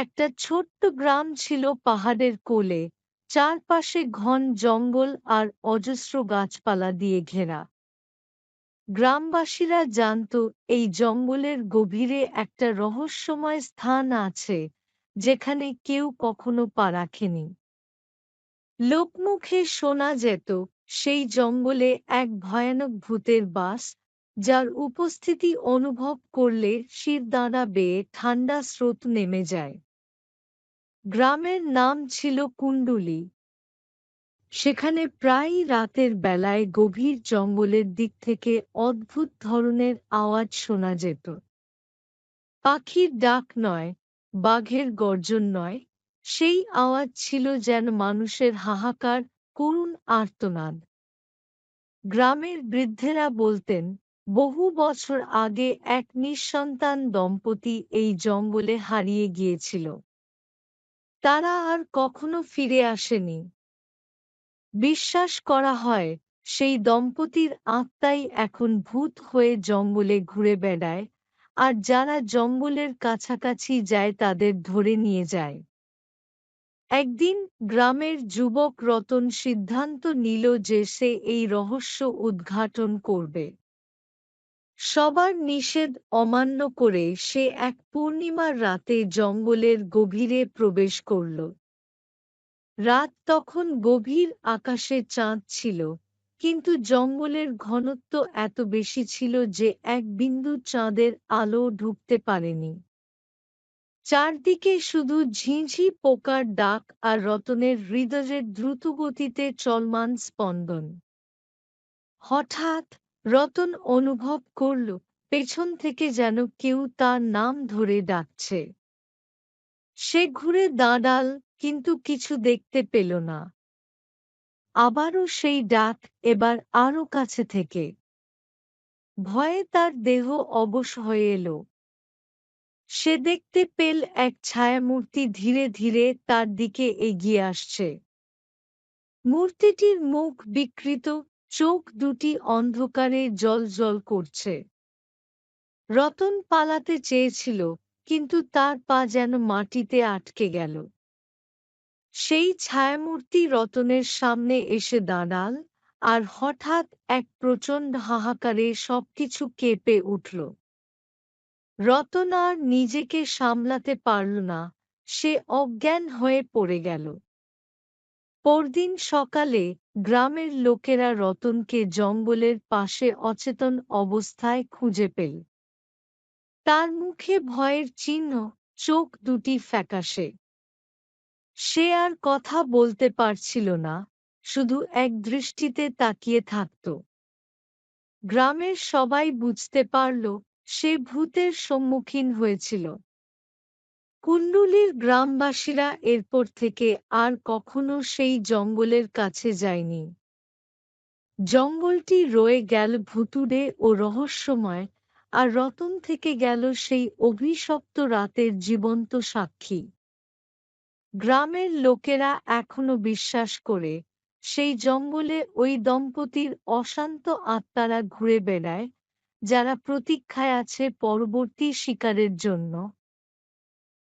একটা ছোট্ট গ্রাম ছিল পাহাড়ের কোলে। চারপাশে ঘন জঙ্গল আর অজস্র গাছপালা দিয়ে ঘেরা। গ্রামবাসীরা জানত, এই জঙ্গলের গভীরে একটা রহস্যময় স্থান আছে, যেখানে কেউ কখনো পা রাখেনি। লোকমুখে শোনা যেত, সেই জঙ্গলে এক ভয়ানক ভূতের বাস, যার উপস্থিতি অনুভব করলে শিরদাঁড়া বেয়ে ঠান্ডা স্রোত নেমে যায়। গ্রামের নাম ছিল কুণ্ডুলি। সেখানে প্রায়ই রাতের বেলায় গভীর জঙ্গলের দিক থেকে অদ্ভুত ধরনের আওয়াজ শোনা যেত। পাখির ডাক নয়, বাঘের গর্জন নয়, সেই আওয়াজ ছিল যেন মানুষের হাহাকার, করুণ আর্তনাদ। গ্রামের বৃদ্ধেরা বলতেন, বহু বছর আগে এক নিঃসন্তান দম্পতি এই জঙ্গলে হারিয়ে গিয়েছিল। তারা আর কখনো ফিরে আসেনি। বিশ্বাস করা হয়, সেই দম্পতির আত্মাই এখন ভূত হয়ে জঙ্গলে ঘুরে বেড়ায়, আর যারা জঙ্গলের কাছাকাছি যায় তাদের ধরে নিয়ে যায়। একদিন গ্রামের যুবক রতন সিদ্ধান্ত নিল যে সে এই রহস্য উদ্ঘাটন করবে। সবার নিষেধ অমান্য করে সে এক পূর্ণিমার রাতে জঙ্গলের গভীরে প্রবেশ করল। রাত তখন গভীর আকাশে চাঁদ ছিল, কিন্তু জঙ্গলের ঘনত্ব এত বেশি ছিল যে এক বিন্দু চাঁদের আলো ঢুকতে পারেনি। চারদিকে শুধু ঝিঁঝি, পোকার ডাক আর রতনের হৃদয়ের দ্রুতগতিতে চলমান স্পন্দন। হঠাৎ রতন অনুভব করল, পেছন থেকে যেন কেউ তার নাম ধরে ডাকছে। সে ঘুরে দাঁড়াল, কিন্তু কিছু দেখতে পেল না। আবারও সেই ডাক, এবার আরও কাছে থেকে। ভয়ে তার দেহ অবশ হয়ে এলো। সে দেখতে পেল এক ছায়ামূর্তি ধীরে ধীরে তার দিকে এগিয়ে আসছে। মূর্তিটির মুখ বিকৃত চোখ দুটি অন্ধকারে জল জল করছে। রতন পালাতে চেয়েছিল, কিন্তু তার পা যেন মাটিতে আটকে গেল। সেই ছায়ামূর্তি রতনের সামনে এসে দাঁড়াল আর হঠাৎ এক প্রচণ্ড হাহাকারে সবকিছু কেঁপে উঠল। রতন আর নিজেকে সামলাতে পারল না, সে অজ্ঞান হয়ে পড়ে গেল। পরদিন সকালে গ্রামের লোকেরা রতনকে জঙ্গলের পাশে অচেতন অবস্থায় খুঁজে পেল। তার মুখে ভয়ের চিহ্ন, চোখ দুটি ফ্যাকাশে। সে আর কথা বলতে পারছিল না, শুধু এক দৃষ্টিতে তাকিয়ে থাকত। গ্রামের সবাই বুঝতে পারল, সে ভূতের সম্মুখীন হয়েছিল। কুণ্ডুলির গ্রামবাসীরা এরপর থেকে আর কখনো সেই জঙ্গলের কাছে যায়নি। জঙ্গলটি রয়ে গেল ভুতুড়ে ও রহস্যময়, আর রতন থেকে গেল সেই অভিশপ্ত রাতের জীবন্ত সাক্ষী। গ্রামের লোকেরা এখনও বিশ্বাস করে, সেই জঙ্গলে ওই দম্পতির অশান্ত আত্মারা ঘুরে বেড়ায়, যারা প্রতীক্ষায় আছে পরবর্তী শিকারের জন্য।